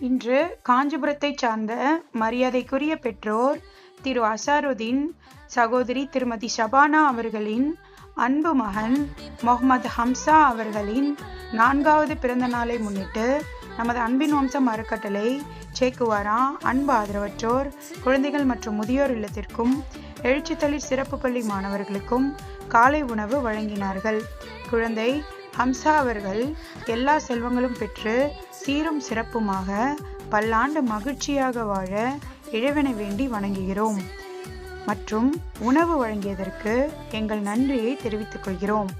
இன்று காஞ்சிபுரத்தைச் சார்ந்த மரியாதைக்குரிய பெற்றோர் திரு அசாருதீன் சகோதரி திருமதி ஷபானா அவர்களின் அன்பு மகன் முகமது ஹம்சா அவர்களின் நான்காவது பிறந்த நாளை முன்னிட்டு நமது அன்பின் வம்சம் அறக்கட்டளை சேக்குவாரா அன்பு ஆதரவற்றோர் குழந்தைகள் மற்றும் முதியோர் இல்லத்திற்கும் எழுச்சித்தளிர் சிறப்பு பள்ளி மாணவர்களுக்கும் காலை உணவு வழங்கினார்கள். குழந்தை ஹம்சா அவர்கள் எல்லா செல்வங்களும் பெற்று சீரும் சிறப்புமாக பல்லாண்டு மகிழ்ச்சியாக வாழ இறைவனை வேண்டி வணங்குகிறோம். மற்றும் உணவு வழங்கியதற்கு எங்கள் நன்றியை தெரிவித்துக் கொள்கிறோம்.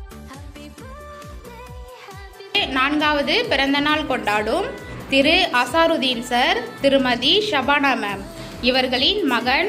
நான்காவது பிறந்தநாள் கொண்டாடும் திரு அசாருதீன் சார் திருமதி ஷபானா மேம். இவர்களின் மகன்